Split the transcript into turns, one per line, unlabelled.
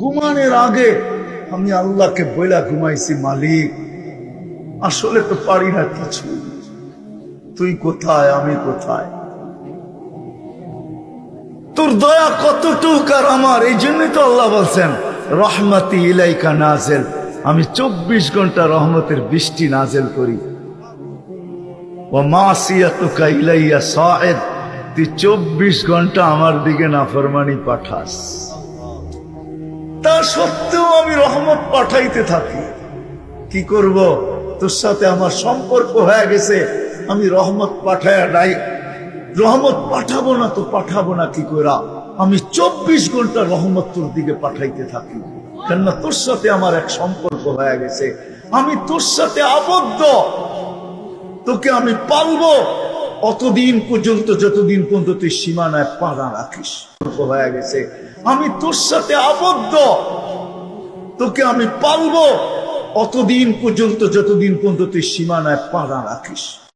ঘুমানোর আগে আমি আল্লাহকে বইলা ঘুমাইছি, মালিক। আসলে তো পারি না কিছু। তুই কোথায়, আমি কোথায়? তোর দয়া কতটুক আর আমার? এই জন্যই তো আল্লাহ বলছেন, রহমতি ইলাইকা নাজেল। আমি চব্বিশ ঘণ্টা রহমতের বৃষ্টি নাজেল করি। ইলাইয়া তুই চব্বিশ ঘণ্টা আমার দিকে নাফরমানি পাঠাস। তা সত্ত্বেও আমি রহমত পাঠাইতে থাকি। কি করব? তোর সাথে আমার সম্পর্ক হয়ে গেছে, আমি রহমত পাঠায় নাই। রহমত পাঠাবো না তো পাঠাবো না কি করা আমি চব্বিশ ঘণ্টা রহমত তোর দিকে পাঠাইতে থাকি। কেননা তোর সাথে আমার এক সম্পর্ক হয়ে গেছে। আমি তোর সাথে আবদ্ধ। তোকে আমি পালবো। অতদিন পর্যন্ত, যতদিন পর্যন্ত তুই সীমানায় পাড়া রাখিস হয়ে গেছে। আমি তোর সাথে আবদ্ধ। তোকে আমি পালবো। অতদিন পর্যন্ত, যতদিন পর্যন্ত তুই সীমানায় পাড়া রাখিস।